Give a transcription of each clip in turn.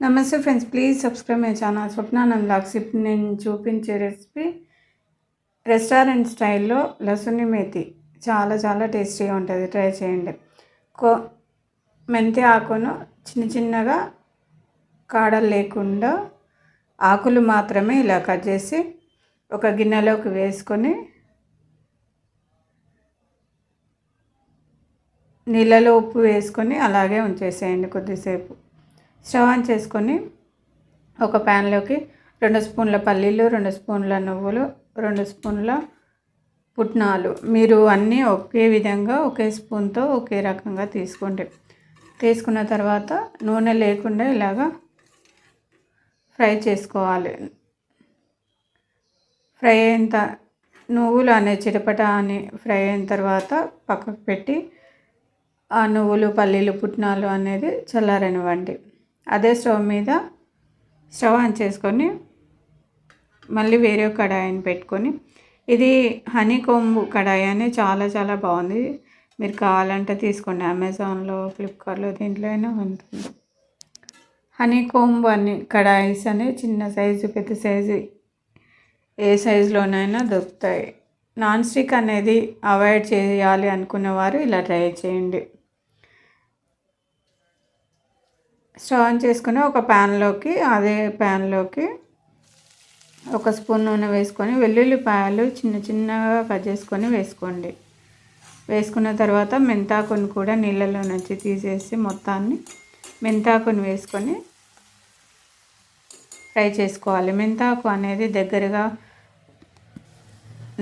నమస్తే friends please subscribe my channel Swapnanand blogs ఇప్పుడు నేను చూపించే రెసిపీ రెస్టారెంట్ స్టైల్లో లసుని మేతి. చాలా చాలా టేస్టీగా ఉంటుంది. ట్రై చేయండి. కో మెంతి ఆకును చిన్న చిన్నగా కాడలు లేకుండా ఆకులు మాత్రమే ఇలా కట్ చేసి ఒక గిన్నెలోకి వేసుకొని నీళ్ళలో ఉప్పు వేసుకొని అలాగే ఉంచేసేయండి కొద్దిసేపు. స్టవ్ ఆన్ చేసుకొని ఒక ప్యాన్లోకి రెండు స్పూన్ల పల్లీలు రెండు స్పూన్ల నువ్వులు రెండు స్పూన్ల పుట్నాలు. మీరు అన్నీ ఒకే విధంగా ఒకే స్పూన్తో ఒకే రకంగా తీసుకోండి. తీసుకున్న తర్వాత నూనె లేకుండా ఇలాగా ఫ్రై చేసుకోవాలి. ఫ్రై అయిన త నువ్వులు అనే చిటపట అని ఫ్రై అయిన తర్వాత పక్కకు పెట్టి ఆ నువ్వులు పల్లీలు పుట్నాలు అనేది చల్లారనివ్వండి. అదే స్టవ్ మీద స్టవ్ ఆన్ చేసుకొని మళ్ళీ వేరే కడాయిని పెట్టుకొని ఇది హనీ కొంబు కడాయి అని చాలా చాలా బాగుంది. మీరు కావాలంటే తీసుకోండి. అమెజాన్లో ఫ్లిప్కార్ట్లో దీంట్లో అయినా ఉంటుంది. హనీ కొంబు అని కడాయిస్ అని చిన్న సైజు పెద్ద సైజు ఏ సైజులోనైనా దొరుకుతాయి. నాన్ స్టిక్ అనేది అవాయిడ్ చేయాలి అనుకున్న వారు ఇలా ట్రై చేయండి. స్టవ్ ఆన్ చేసుకుని ఒక ప్యాన్లోకి అదే ప్యాన్లోకి ఒక స్పూన్ నూనె వేసుకొని వెల్లుల్లిపాయలు చిన్న చిన్నగా కట్ చేసుకొని వేసుకోండి. వేసుకున్న తర్వాత మెంతాకుని కూడా నీళ్ళలో నుంచి తీసేసి మొత్తాన్ని మెంతాకుని వేసుకొని ఫ్రై చేసుకోవాలి. మెంతాకు అనేది దగ్గరగా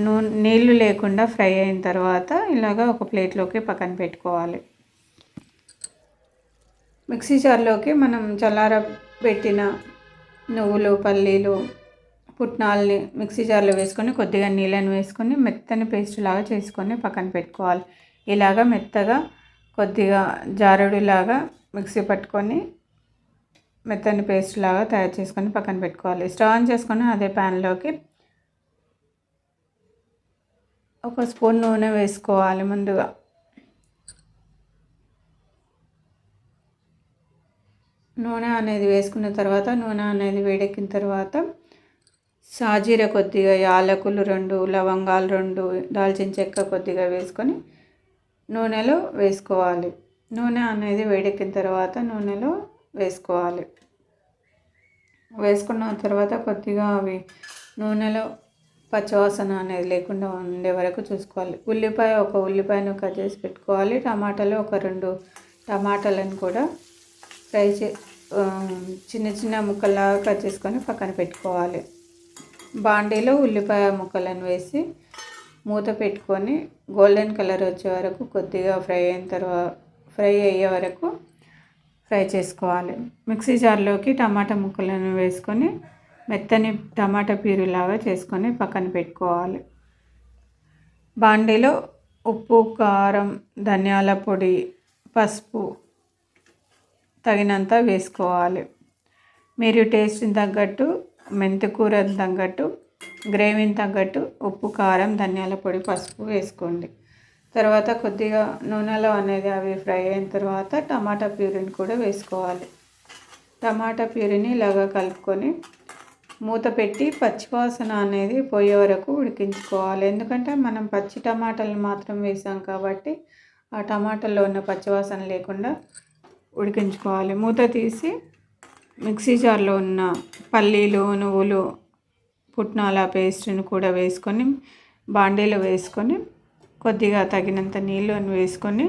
నూనె నీళ్ళు లేకుండా ఫ్రై అయిన తర్వాత ఇలాగ ఒక ప్లేట్లోకి పక్కన పెట్టుకోవాలి. మిక్సీ జార్లోకి మనం చల్లార పెట్టిన నువ్వులు పల్లీలు పుట్నాలని మిక్సీ జార్లో వేసుకొని కొద్దిగా నీళ్ళని వేసుకొని మెత్తని పేస్ట్ లాగా చేసుకొని పక్కన పెట్టుకోవాలి. ఇలాగా మెత్తగా కొద్దిగా జారుడులాగా మిక్సీ పట్టుకొని మెత్తని పేస్ట్ లాగా తయారు చేసుకొని పక్కన పెట్టుకోవాలి. స్టవ్ ఆన్ చేసుకొని అదే ప్యాన్లోకి ఒక స్పూన్ నూనె వేసుకోవాలి ముందుగా. నూనె అనేది వేసుకున్న తర్వాత నూనె అనేది వేడెక్కిన తర్వాత సాజీర కొద్దిగా యాలకులు రెండు లవంగాలు రెండు దాల్చిన చెక్క కొద్దిగా వేసుకొని నూనెలో వేసుకోవాలి. నూనె అనేది వేడెక్కిన తర్వాత నూనెలో వేసుకోవాలి. వేసుకున్న తర్వాత కొద్దిగా అవి నూనెలో పచ్చవాసన అనేది లేకుండా ఉండే వరకు చూసుకోవాలి. ఉల్లిపాయ ఒక ఉల్లిపాయను కట్ చేసి పెట్టుకోవాలి. టమాటాలు ఒక రెండు టమాటాలను కూడా ఫ్రై చే చిన్న చిన్న ముక్కల్లాగా కట్ చేసుకొని పక్కన పెట్టుకోవాలి. బాండీలో ఉల్లిపాయ ముక్కలను వేసి మూత పెట్టుకొని గోల్డెన్ కలర్ వచ్చే వరకు కొద్దిగా ఫ్రై అయిన తర్వాత ఫ్రై అయ్యే వరకు ఫ్రై చేసుకోవాలి. మిక్సీ జార్లోకి టమాటా ముక్కలను వేసుకొని మెత్తని టమాటా ప్యూరీలాగా చేసుకొని పక్కన పెట్టుకోవాలి. బాండీలో ఉప్పు కారం ధనియాల పొడి పసుపు తగినంత వేసుకోవాలి. మీరు టేస్ట్ని తగ్గట్టు మెంతికూర తగ్గట్టు గ్రేవీని తగ్గట్టు ఉప్పు కారం ధనియాల పొడి పసుపు వేసుకోండి. తర్వాత కొద్దిగా నూనెలో అనేది అవి ఫ్రై అయిన తర్వాత టమాటా ప్యూరీని కూడా వేసుకోవాలి. టమాటా ప్యూరీని ఇలాగా కలుపుకొని మూత పెట్టి పచ్చివాసన అనేది పోయే వరకు ఉడికించుకోవాలి. ఎందుకంటే మనం పచ్చి టమాటాలు మాత్రం వేసాం కాబట్టి ఆ టమాటాలో ఉన్న పచ్చివాసన లేకుండా ఉడికించుకోవాలి. మూత తీసి మిక్సీ జార్లో ఉన్న పల్లీలు నువ్వులు పుట్నాల పేస్ట్ని కూడా వేసుకొని బాండీలో వేసుకొని కొద్దిగా తగినంత నీళ్ళు వేసుకొని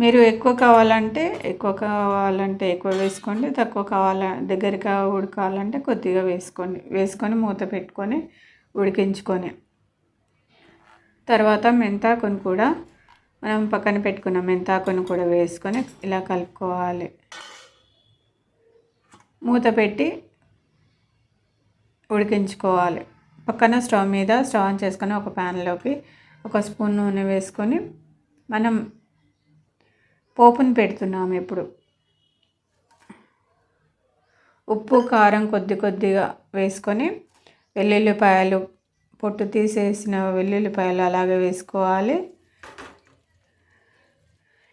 మీరు ఎక్కువ కావాలంటే ఎక్కువ కావాలంటే ఎక్కువ వేసుకోండి తక్కువ కావాల దగ్గరగా ఉడకాలంటే కొద్దిగా వేసుకోండి. వేసుకొని మూత పెట్టుకొని ఉడికించుకొని. తర్వాత మెంతాకుని కూడా మనం పక్కన పెట్టుకున్న మెంతాకుని కూడా వేసుకొని ఇలా కలుపుకోవాలి. మూత పెట్టి ఉడికించుకోవాలి. పక్కన స్టవ్ మీద స్టవ్ ఆన్ చేసుకొని ఒక ప్యాన్లోకి ఒక స్పూన్ నూనె వేసుకొని మనం పోపును పెడుతున్నాము ఇప్పుడు. ఉప్పు కారం కొద్ది కొద్దిగా వేసుకొని వెల్లుల్లిపాయలు పొట్టు తీసేసిన వెల్లుల్లిపాయలు అలాగే వేసుకోవాలి.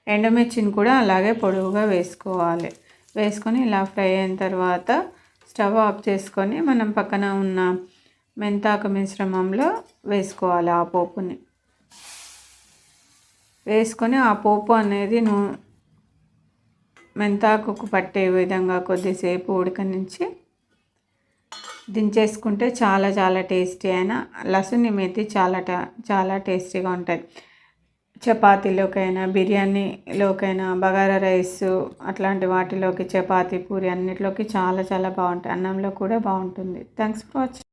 ఎండుమిర్చిని కూడా అలాగే పొడవుగా వేసుకోవాలి. వేసుకొని ఇలా ఫ్రై అయిన తర్వాత స్టవ్ ఆఫ్ చేసుకొని మనం పక్కన ఉన్న మెంతాకు మిశ్రమంలో వేసుకోవాలి ఆ పోపుని. వేసుకొని ఆ పోపు అనేది నూ మెంతాకుకు పట్టే విధంగా కొద్దిసేపు ఉడకనించి దించేసుకుంటే చాలా చాలా టేస్టీ అయిన లసుని మెతి చాలా చాలా టేస్టీగా ఉంటుంది చపాతీలోకైనా బిర్యానీలోకైనా బగారా రైస్ అట్లాంటి వాటిలోకి చపాతీ పూరి అన్నిటిలోకి చాలా చాలా బాగుంటాయి. అన్నంలో కూడా బాగుంటుంది. Thanks for watching